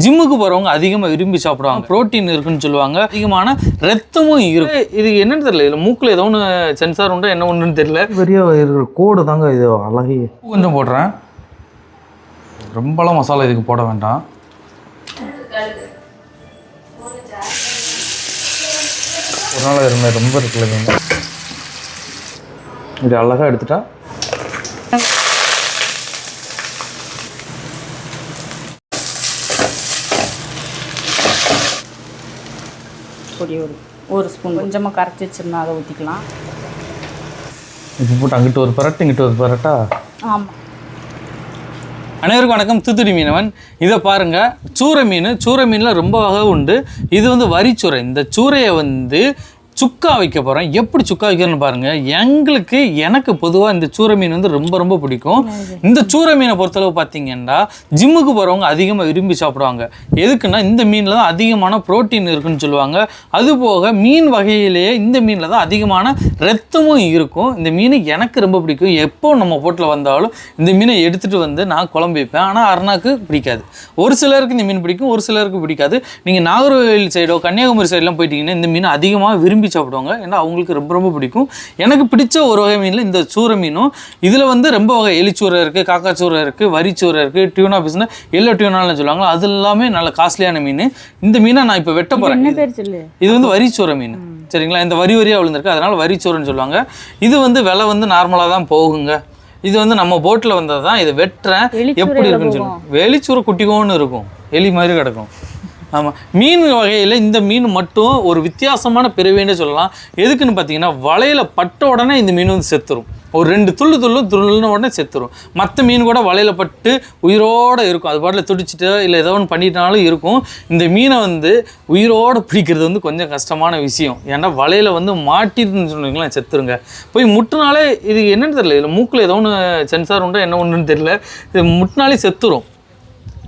ஜிம்முக்கு போகிறவங்க அதிகமாக விரும்பி சாப்பிடுவாங்க. புரோட்டீன் இருக்குன்னு சொல்லுவாங்க. அதிகமான ரத்தமும் இருக்கு. இது என்னன்னு தெரியல. இதில் மூக்கில் ஏதோ ஒன்று சென்சார் உண்டோ என்ன ஒன்றுன்னு தெரியல. பெரிய இருக்கிற கோடு தாங்க இது. அழகே. கொஞ்சம் போடுறேன். ரொம்பலாம் மசாலா இதுக்கு போட வேண்டாம். ஒரு நாள் இருந்த ரொம்ப இருக்குல்ல இது அழகாக எடுத்துட்டா? பொடி ஒரு ஒரு ஸ்பூன் கொஞ்சமாக கரைச்சி வச்சிருந்தா அதை ஊற்றிக்கலாம் இப்போ போட்டு அங்கிட்டு ஒரு பரட்டு இங்கிட்டு ஒரு பரட்டா? ஆமாம் அனைவருக்கும் வணக்கம். தூத்துடி மீனவன். இதை பாருங்க. சூரை மீன் சூரை மீனில் ரொம்ப வகை உண்டு. இது வந்து வரிச்சூரை இந்த சூரையை வந்து சுக்கா வைக்க போகிறேன் எப்படி சுக்கா வைக்கிறேன்னு பாருங்கள் எங்களுக்கு எனக்கு பொதுவாக இந்த சூரை மீன் வந்து ரொம்ப ரொம்ப பிடிக்கும். இந்த சூரை மீனை பொறுத்தளவு பார்த்தீங்கன்னா ஜிம்முக்கு போகிறவங்க அதிகமாக விரும்பி சாப்பிடுவாங்க. எதுக்குன்னா இந்த மீனில் தான் அதிகமான புரோட்டீன் இருக்குன்னு சொல்லுவாங்க. அதுபோக மீன் வகையிலேயே இந்த மீனில் தான் அதிகமான ரத்தமும் இருக்கும். இந்த மீன் எனக்கு ரொம்ப பிடிக்கும். எப்போ நம்ம போட்டில் வந்தாலும் இந்த மீனை எடுத்துகிட்டு வந்து நான் குழம்பு வைப்பேன். ஆனால் அருணாக்கு பிடிக்காது. ஒரு சிலருக்கு இந்த மீன் பிடிக்கும் ஒரு சிலருக்கு பிடிக்காது. நீங்கள் நாகர்கோவில் சைடோ கன்னியாகுமரி சைடெலாம் போயிட்டீங்கன்னா இந்த மீன் அதிகமாக விரும்பி சாப்பிடுவாங்க. ஏன்னா அவங்களுக்கு ரொம்ப ரொம்ப பிடிக்கும். எனக்கு பிடிச்ச ஒரு வகை மீனில் இந்த சூரை மீனும். இதில் வந்து ரொம்ப வகை எலிச்சூரை இருக்குது காக்காச்சூரை இருக்குது வரிச்சூரை இருக்குது டியூனா பிஸ்னா எல்லோ டியூனான்னு சொல்லுவாங்க அது எல்லாமே நல்ல காஸ்ட்லியான மீன். இந்த மீனை நான் இப்போ வெட்ட போகிறேன் இது வந்து வரிச்சோரை மீன். சரிங்களா? இந்த வரி வரியாக விழுந்திருக்கு. அதனால வரிச்சோறுன்னு சொல்லுவாங்க. இது வந்து விலை வந்து நார்மலாக தான் போகுங்க. இது வந்து நம்ம போட்டில் வந்தது தான் இதை வெட்டுறேன். எப்படி இருக்குன்னு சொல்லுவோம் வெளிச்சூரை குட்டிகோன்னு இருக்கும். எலி மாதிரி கிடக்கும். ஆமாம் மீன் வகையில் இந்த மீன் மட்டும் ஒரு வித்தியாசமான பிறவின்னு சொல்லலாம். எதுக்குன்னு பார்த்தீங்கன்னா வலையில் பட்ட உடனே இந்த மீன் வந்து செத்துரும். ஒரு ரெண்டு துள்ளு துள்ளும் துள்ளுன உடனே செத்துரும். மற்ற மீன் கூட வலையில் பட்டு உயிரோடு இருக்கும். அது பாட்டில் துடிச்சிட்டு இல்லை ஏதோ ஒன்று பண்ணிட்டாலும் இருக்கும். இந்த மீனை வந்து உயிரோடு பிடிக்கிறது வந்து கொஞ்சம் கஷ்டமான விஷயம். ஏன்னா வலையில் வந்து மாட்டிருந்துன்னு சொன்னீங்களேன் செத்துருங்க. போய் முட்டினாலே இது என்னென்னு தெரியல. இதில் மூக்கில் ஏதோ ஒன்று சென்சார் உண்டா என்ன ஒன்றுன்னு தெரியல. இது முட்டினாலே செத்துரும்.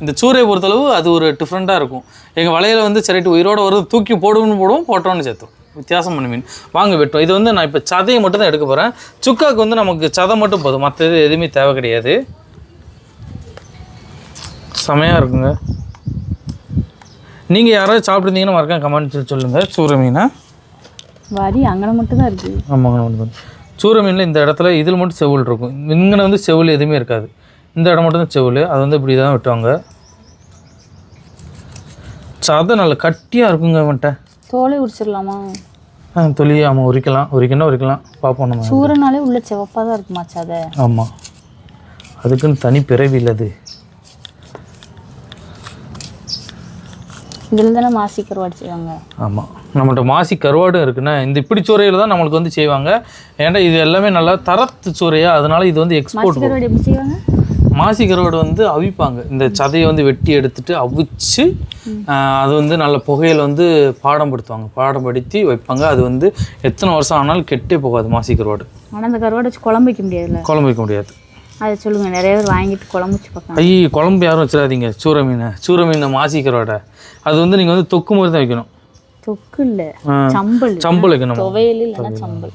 இந்த சூறையை பொறுத்தளவு அது ஒரு டிஃப்ரெண்ட்டாக இருக்கும். எங்கள் வலையில் வந்து சரிட்டு உயிரோட வருது தூக்கி போடுவோம்னு போடுவோம் போட்டோன்னு சேர்த்துரும் வித்தியாசமான மீன். வாங்க வெட்டும் இது வந்து நான் இப்போ சதையை மட்டும் தான் எடுக்க போகிறேன் சுக்காக்கு வந்து நமக்கு சதை மட்டும் போதும். மற்றது எதுவுமே தேவை கிடையாது. செமையாக இருக்குங்க. நீங்கள் யாராவது சாப்பிட்ருந்தீங்கன்னா மறக்காம கமெண்ட் சொல்லுங்கள் சூறை மீனை? வரி அங்கே மட்டும் தான் இருக்குது ஆமாங்க ஒன்று சூறை மீனில் இந்த இடத்துல இதில் மட்டும் செவுள் இருக்கும். இங்கே வந்து செவுள் எதுவுமே இருக்காது. இந்த இடம் மட்டும் தான் செவுள். அது வந்து இப்படி தான் வெட்டுவாங்க சதை நல்ல கட்டியாக இருக்குங்க அவன்கிட்ட. தோலை உரிச்சிடலாமா? ஆ தொலி ஆமாம் உரிக்கலாம். உரிக்கணும் உரிக்கலாம். பார்ப்போம் நம்ம. சூரனாலே உள்ள செவப்பாக தான் இருக்குமா சதை? ஆமாம் அதுக்குன்னு தனி பிறவி இல்லை அது. இதில் தானே மாசி கருவாடு செய்வாங்க? ஆமாம் நம்மள்ட்ட மாசி கருவாடும் இருக்குன்னா இந்த இப்படி சூறையில் தான் நம்மளுக்கு வந்து செய்வாங்க. ஏன்னா இது எல்லாமே நல்லா தரத்து சூறையா அதனால இது வந்து எக்ஸ்போர்ட் கருவாடு எப்படி செய்வாங்க? மாசி கருவாடு வந்து அவிப்பாங்க. இந்த சதையை வந்து வெட்டி எடுத்துட்டு அவிச்சு அது வந்து நல்ல புகையில வந்து பாடம் படுத்துவாங்க. பாடம் படுத்தி வைப்பாங்க. அது வந்து எத்தனை வருஷம் ஆனாலும் கெட்டே போகாது மாசி கருவாடு ஆனால் அந்த கருவாடு வச்சு குழம்பு வைக்க முடியாதுல்ல? குழம்பு வைக்க முடியாது. அதை சொல்லுங்க. நிறைய பேர் வாங்கிட்டு குழம்பு வச்சு பார்க்கலாம் ஐய குழம்பு யாரும் வச்சிடாதீங்க. சூரை மீனை. சூரை மீனை மாசி கருவாடை அது வந்து நீங்கள் வந்து தொக்கு மாதிரி தான் வைக்கணும். தொக்கு இல்லை. சம்பல். சம்பல் வைக்கணும்? துவையல் இல்லைன்னா சம்பல்.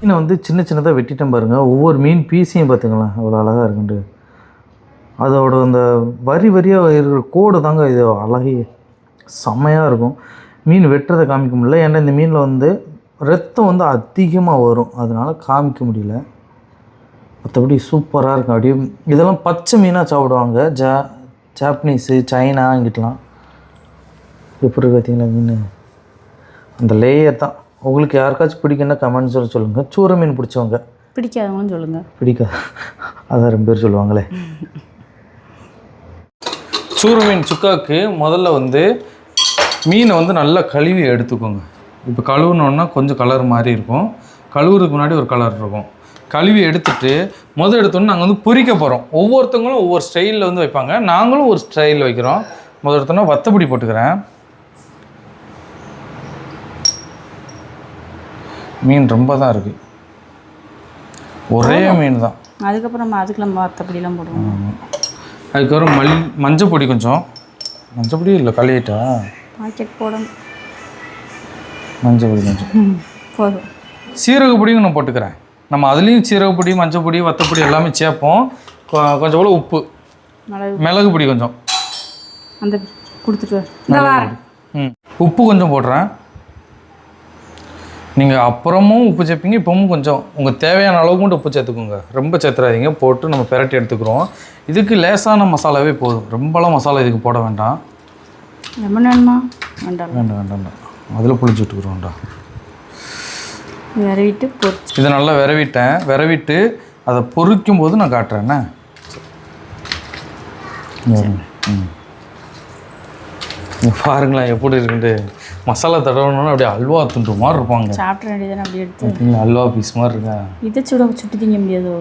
மீனை வந்து சின்ன சின்னதாக வெட்டிட்டேன் பாருங்கள் ஒவ்வொரு மீன் பீஸையும் பார்த்துங்களேன் அவ்வளோ அழகாக இருக்குன்ட்டு. அதோட அந்த வரி வரியாக இருக்கிற கோடு தாங்க இது. அழகே. செம்மையாக இருக்கும். மீன் வெட்டுறதை காமிக்க முடியல. ஏன்னா இந்த மீனில் வந்து ரத்தம் வந்து அதிகமாக வரும். அதனால் காமிக்க முடியல. மற்றபடி சூப்பராக இருக்கும் அப்படியே இதெல்லாம் பச்சை மீனாக சாப்பிடுவாங்க. ஜா ஜாப்பனீஸு சைனா இங்கிட்டலாம். எப்படி இருக்கு பார்த்தீங்களா மீன்? அந்த லேயர் தான். உங்களுக்கு யாருக்காச்சும் பிடிக்குன்னா கமெண்ட் சொல்ல சொல்லுங்கள் சூரை மீன் பிடிச்சவங்க. பிடிக்காதவங்களும் சொல்லுங்க. பிடிக்காது அதான் ரெண்டு பேர் சொல்லுவாங்களே. சூரை மீன் சுக்காக்கு முதல்ல வந்து மீனை வந்து நல்லா கழுவி எடுத்துக்கோங்க. இப்போ கழுவுனோன்னா கொஞ்சம் கலர் மாதிரி இருக்கும். கழுவுறதுக்கு முன்னாடி ஒரு கலர் இருக்கும். கழுவி எடுத்துட்டு முதல் எடுத்தோன்னே நாங்கள் வந்து பொரிக்க போகிறோம் ஒவ்வொருத்தவங்களும் ஒவ்வொரு ஸ்டைலில் வந்து வைப்பாங்க. நாங்களும் ஒரு ஸ்டைலில் வைக்கிறோம். முதல் எடுத்தோன்னா வத்தப்பொடி போட்டுக்கிறேன். மீன் ரொம்ப தான் இருக்குது ஒரே மீன் தான். அதுக்கப்புறம் நம்ம அதுக்கு நம்ம மற்றபடிலாம் போடுவோம். அதுக்கப்புறம் மல் மஞ்சள் பொடி கொஞ்சம். மஞ்சள் பொடி இல்லை களையிட்டா பாக்கெட் போடணும். மஞ்சள் பொடி மஞ்சள் ம் போதும். சீரக பொடியும் நான் போட்டுக்கிறேன். நம்ம அதுலேயும் சீரக பொடி மஞ்சள் பொடி வத்தப்பொடி எல்லாமே சேர்ப்போம். கொஞ்சம் போல உப்பு. மிளகு. பொடி கொஞ்சம். அந்த கொடுத்துட்டு உப்பு கொஞ்சம் போடுறேன். நீங்கள் அப்புறமும் உப்பு சேர்ப்பீங்க இப்பவும் கொஞ்சம். உங்கள் தேவையான அளவுக்கு மட்டும் உப்பு சேர்த்துக்கோங்க. ரொம்ப சேர்த்துறாதீங்க. போட்டு நம்ம பிரட்டி எடுத்துக்கிறோம். இதுக்கு லேசான மசாலாவே போதும். ரொம்பலாம் மசாலா இதுக்கு போட வேண்டாம். வேண்டாம் வேண்டாம் வேண்டாம் வேண்டாம் அதில் புளிச்சு விட்டுக்குறோம்டா. விரவிட்டு பொரிச்சு இதை நல்லா விரவிட்டேன். விரவிட்டு அதை பொரிக்கும் போது நான். இங்க பாருங்களேன் எப்படி இருக்குன்ட்டு. மசாலா தடவணும்னா அப்படியே அல்வா துண்டு மாதிரி இருப்பாங்க. சாப்பிட வேண்டியதானே அப்படி எடுத்து. அல்வா பீஸ் மாதிரி இருக்கா? இதை சுட சுட்டு திங்க முடியாதோ?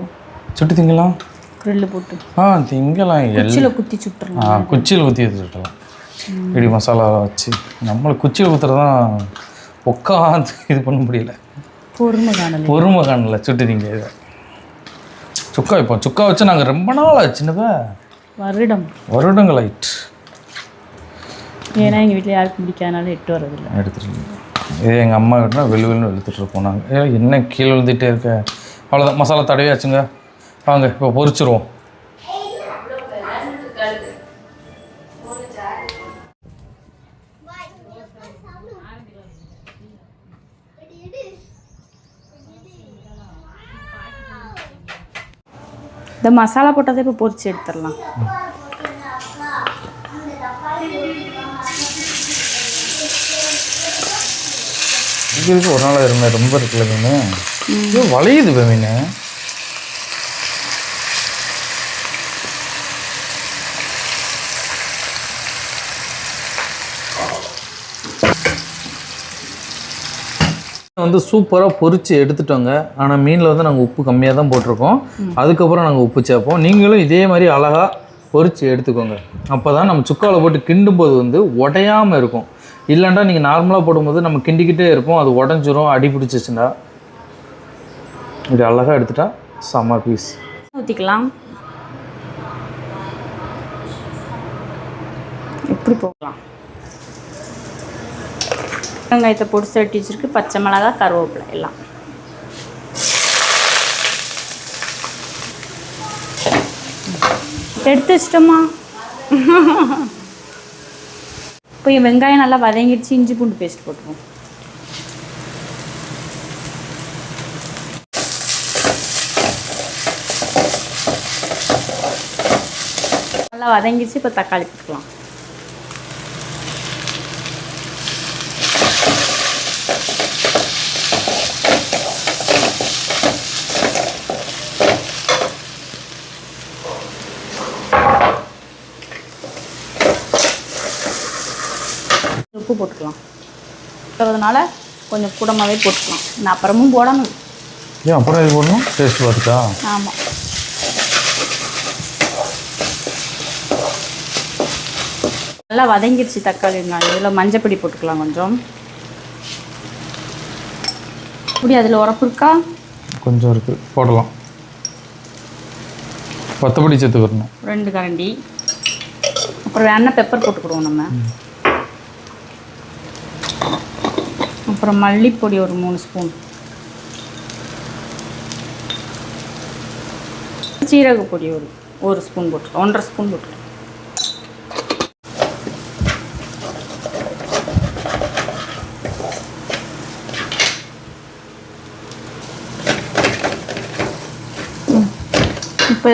சுட்டு திங்கலாம். க்ரில்லு போட்டு. ஆ திங்கலாம். குச்சியில் குத்தி சுட்டுறலாம். ஆ குச்சியில் ஊற்றி எடுத்துக்கிட்டலாம் இப்படி மசாலா வச்சு. நம்மளை குச்சியில் ஊற்றுறது தான் உட்காந்து இது பண்ண முடியல. பொறுமை காணல பொறுமை காணல சுட்டு திங்க இதை. சுக்கா வைப்போம் சுக்கா வச்சு நாங்கள் ரொம்ப நாள் ஆச்சுன்னதா வருடம். வருடங்கள் ஆயிட்டு ஏன்னா எங்கள் வீட்டில் யாருக்கும் பிடிக்காதனால எட்டு வரதில்லை எடுத்துட்டு இதே எங்கள் அம்மா கிட்ட வெள்ளு வெள்ளுன்னு வெளுத்துட்டு இருப்போம் நாங்கள் என்ன கீழே விழுந்துட்டே இருக்க? அவ்வளோதான் மசாலா தடவியாச்சுங்க. வாங்க இப்போ பொரிச்சிருவோம். இந்த மசாலா போட்டதை இப்போ பொரிச்சு எடுத்துடலாம். இது ஒரு நாள் இருந்தேன் ரொம்ப இருக்குல்ல மீன். ஐயோ வளையுது இப்போ மீன். வந்து சூப்பராக பொறிச்சு எடுத்துட்டோங்க. ஆனால் மீனில் வந்து நாங்கள் உப்பு கம்மியாக தான் போட்டிருக்கோம். அதுக்கப்புறம் நாங்கள் உப்பு சேர்ப்போம். நீங்களும் இதே மாதிரி அழகாக பொரிச்சு எடுத்துக்கோங்க. அப்போ தான் நம்ம சுக்காவில் போட்டு கிண்டும் போது வந்து உடையாமல் இருக்கும். இல்லைண்டா நீங்கள் நார்மலாக போடும்போது நம்ம கிண்டிக்கிட்டே இருப்போம். அது உடஞ்சிரும் அடி பிடிச்சிச்சுண்டா இது அழகாக எடுத்துட்டா செம்ம பீஸ் ஊற்றிக்கலாம் எப்படி போகலாம் வெங்காயத்தை பொடிச்சு வெட்டி வச்சிருக்கு பச்சை மிளகா கருவேப்பிலை எல்லாம். எடுத்து வச்சிட்டோமா? இப்போ என் வெங்காயம் நல்லா வதங்கிடுச்சு இஞ்சி பூண்டு பேஸ்ட் போட்டுருவோம். நல்லா வதங்கிடுச்சு இப்போ தக்காளி போட்டுக்கலாம். உப்பு போட்டுக்கலாம். அதனால கொஞ்சம் கூடமாகவே போட்டுக்கலாம். நான் அப்புறமும் போடணும். ஏன் அப்புறம் இது போடணும்? டேஸ்ட் பார்த்துட்டா? ஆமாம் நல்லா வதங்கிடுச்சு தக்காளி வெங்காயம். இதில் மஞ்சப்பொடி போட்டுக்கலாம் கொஞ்சம். இப்படி அதில் உரப்பு இருக்கா? கொஞ்சம் இருக்குது போடலாம். பத்தப்படி சேர்த்துக்கிறணும் ரெண்டு கரண்டி. அப்புறம் வேணா பெப்பர் போட்டுக்கிடுவோம் நம்ம. அப்புறம் மல்லிப்பொடி ஒரு மூணு ஸ்பூன். சீரக பொடி ஒரு ஒரு ஸ்பூன் போட்டுக்கலாம் ஒன்றரை ஸ்பூன் போட்டுக்கலாம் இப்போ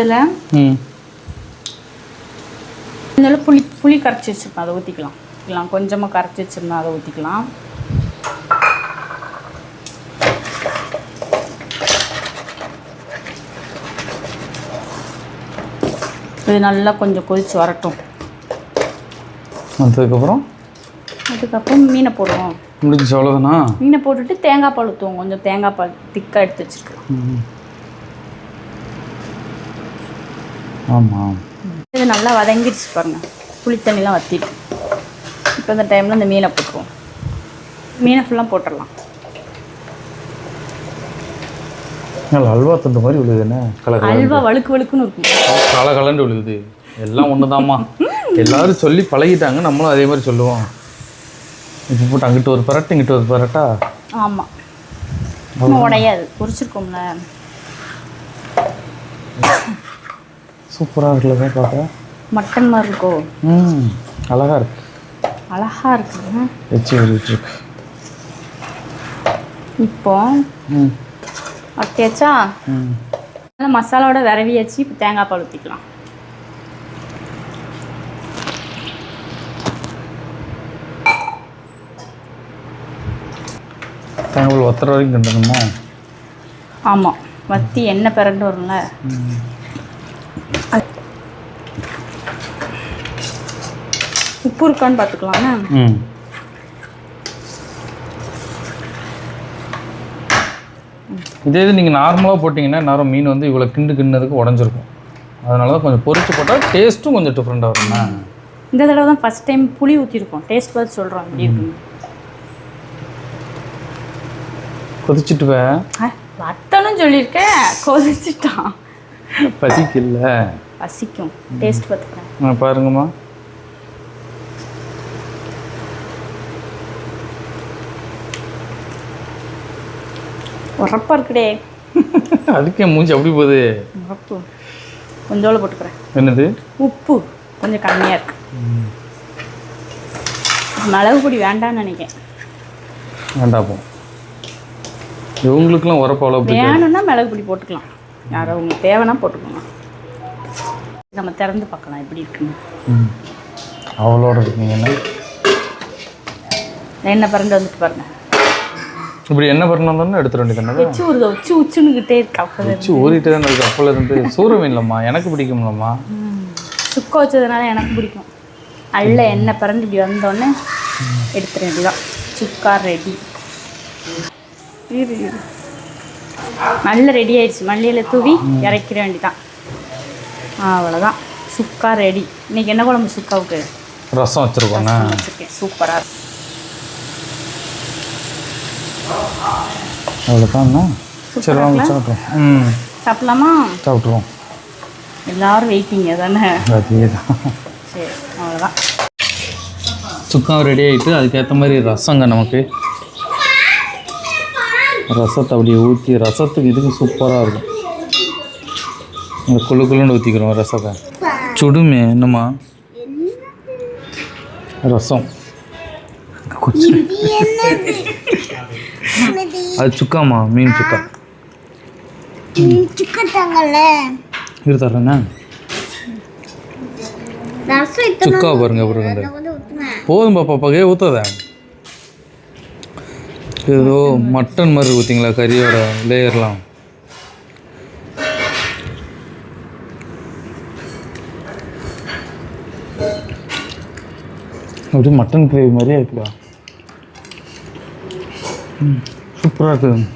இதில் புளி புளி கரைச்சி வச்சுருப்பேன் அதை ஊற்றிக்கலாம். இல்லை கொஞ்சமாக கரைச்சி வச்சுருந்தேன் அதை ஊற்றிக்கலாம். இது நல்லா கொஞ்சம் கொதிச்சு வரட்டும். வந்ததுக்கப்புறம்? அதுக்கப்புறம் மீனை போடுவோம். முடிஞ்சு அவ்வளோதானா மீனை போட்டுட்டு தேங்காய் பால் ஊற்றுவோம் கொஞ்சம் தேங்காய் பால் திக்காக எடுத்து வச்சுருக்கலாம் ஆமாம் இது நல்லா வதங்கிடுச்சு பாருங்கள் புளித்தண்ணிலாம் வற்றிட்டு இப்போ இந்த டைமில் இந்த மீனை போட்டுருவோம். மீனை ஃபுல்லாக போட்டுடலாம். நல்லா அல்வா துண்டு மாதிரி விழுது என்ன? கலர் அல்வா வழுக்கு வழுக்குன்னு இருக்கும். கல கலண்டு விழுகுது எல்லாம் ஒன்று எல்லாரும் சொல்லி பழகிட்டாங்க. நம்மளும் அதே மாதிரி சொல்லுவோம். இப்போ போட்டு அங்கிட்டு ஒரு பரட்டு இங்கிட்டு ஒரு பரட்டா? ஆமாம் உடையாது. பொரிச்சிருக்கோம்ல. சூப்பராக இருக்குல்ல பார்க்க? மட்டன் மாதிரி இருக்கோ? ம் அழகாக இருக்கு. அழகா இருக்குங்க வச்சு இருக்கு இப்போ ம். நல்லா மசாலாவோட விரவியாச்சு இப்போ தேங்காய் பால் ஊற்றிக்கலாம் தேங்காய் ஒத்தர வரைக்கும் கிண்டணுமா? ஆமாம் வத்தி எண்ணெய் பிறண்டு வரும்ல. உப்பு இருக்கான்னு பார்த்துக்கலாம்ண்ணா ம். இதே இது நீங்கள் நார்மலாக போட்டிங்கன்னா நேரம் மீன் வந்து இவ்வளோ கிண்டு கிண்ணதுக்கு உடஞ்சிருக்கும். அதனால தான் கொஞ்சம் பொரிச்சு போட்டால் டேஸ்ட்டும் கொஞ்சம் டிஃப்ரெண்ட்டாக வரும்ண்ணா இந்த தடவை தான் ஃபஸ்ட் டைம் புளி ஊற்றிருக்கோம் டேஸ்ட் பார்த்து சொல்கிறோம் எப்படி இருக்குன்னு. கொதிச்சுட்டு வத்தனும் சொல்லியிருக்கேன். கொதிச்சுட்டான். பசிக்கல. பசிக்கும். டேஸ்ட் பார்த்துக்கிறேன். பாருங்கம்மா. உரப்பா இருக்குடே. அதுக்கே மூஞ்சி அப்படி போகுது. உரப்பு. கொஞ்சோள போட்டுக்கிறேன். என்னது? உப்பு. கொஞ்சம் கம்மியாக இருக்கு. மிளகு பொடி வேண்டாம்னு நினைக்கிறேன். வேண்டாப்போ இவங்களுக்குலாம் உரப்பாவில் அப்படி வேணும்னா மிளகு பொடி போட்டுக்கலாம். யாரோ உங்களுக்கு தேவைன்னா போட்டுக்கோங்க நம்ம திறந்து பார்க்கலாம் எப்படி இருக்குன்னு. ம். அவளோட இருக்கீங்கன்னா எண்ணெய் பறந்து வந்துட்டு பாருங்க. இப்படி என்ன பண்ணணும் எடுத்துட வேண்டியது உச்சி ஊறுத உச்சி உச்சுன்னுக்கிட்டே இருக்கா அப்போது வச்சு ஊறிட்டு தான் இருக்கு அப்போல இருந்து. சூற மீன்லம்மா எனக்கு பிடிக்கும்லம்மா. சுக்க வச்சதுனால எனக்கு பிடிக்கும். நல்ல எண்ணெய் பறந்து இப்படி வந்தோடனே எடுத்துட வேண்டியதான் சுக்கா ரெடி நல்ல ரெடி ஆயிடுச்சு. மல்லியில் தூவி இறக்கிற வேண்டியதான் அவ்வளோதான் சுக்கா ரெடி இன்னைக்கு என்ன குழம்பு சுக்காவுக்கு? ரசம் வச்சுருக்கேன். சூப்பராக அவ்வளோதான்ண்ணா சரி வாங்க சாப்பிட்றோம் ம். சாப்பிடலாமா? சாப்பிட்ருவோம் எல்லாரும் வெயிட்டிங்க தானே? அதே தான் சரி அவ்வளோதான் சுக்கம் ரெடி ஆகிட்டு அதுக்கேற்ற மாதிரி ரசங்க நமக்கு. ரசத்தை அப்படியே ஊற்றி ரசத்துக்கு இதுக்கு சூப்பராக இருக்கும். இந்த குழு குழுன்னு ஊற்றிக்கிறோம் ரசத்தை. சுடுமே என்னம்மா? ரசம். அது சுக்காம்மா மீன் சுக்கா. சிக்கட்டாங்கல்ல இது தர்றேண்ணா ரசம் சுக்கா பாருங்க அப்புறம் போதும் பாப்பா பகையே ஊற்றாத ஏதோ மட்டன் மாதிரி ஊற்றிங்களா கறியோட லேயர்லாம். அப்படியே மட்டன் கிரேவி மாதிரியே இருக்குடா சூப்பராக இருக்குது.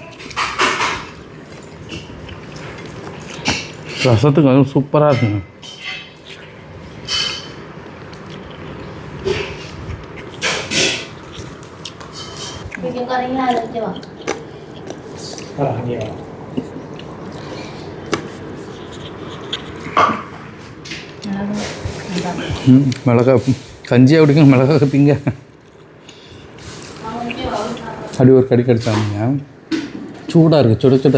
ரசத்துக்கு வந்து சூப்பராக இருக்குங்க. மிளகா கஞ்சியாக குடிங்க மிளகா கத்திங்க அப்படி ஒரு கடி கடிச்சாங்க சூடாக இருக்குது சுட சுட.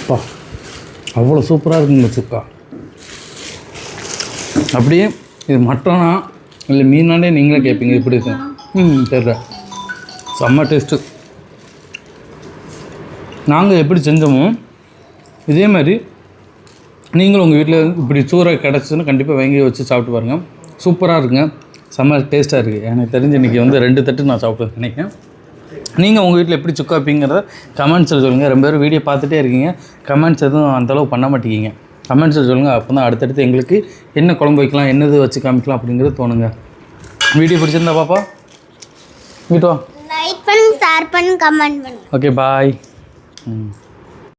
அப்பா அவ்வளோ சூப்பராக இருக்குங்க சுக்கா. அப்படியே இது மட்டனா இல்லை மீனாண்டே நீங்களே கேட்பீங்க இப்படி இருக்கு? ம் தெரியல செம்ம டேஸ்ட்டு நாங்கள் எப்படி செஞ்சோமோ இதே மாதிரி நீங்களும் உங்கள் வீட்டில் இப்படி சூறை கிடச்சிதுன்னு கண்டிப்பாக வாங்கி வச்சு சாப்பிட்டு பாருங்கள் சூப்பராக இருக்குங்க. செம்ம டேஸ்ட்டாக இருக்குது எனக்கு தெரிஞ்சு இன்றைக்கி வந்து ரெண்டு தட்டு நான் சாப்பிட்டு நினைக்கிறேன். நீங்கள் உங்கள் வீட்டில் எப்படி சுக்கா வைப்பீங்கிறத கமெண்ட்ஸில் சொல்லுங்கள் ரொம்ப பேர் வீடியோ பார்த்துட்டே இருக்கீங்க. கமெண்ட்ஸ் எதுவும் அந்தளவு பண்ண மாட்டேங்கிங்க கமெண்ட்ஸில் சொல்லுங்கள் அப்போ தான் அடுத்தடுத்து எங்களுக்கு என்ன குழம்பு வைக்கலாம் என்னது வச்சு காமிக்கலாம் அப்படிங்கிறது தோணுங்க. வீடியோ பிடிச்சிருந்தா பாப்பா. வீட்டு வா. லைக் பண்ணு ஷேர் பண்ணு கமெண்ட் பண்ணு ஓகே பாய் ம்.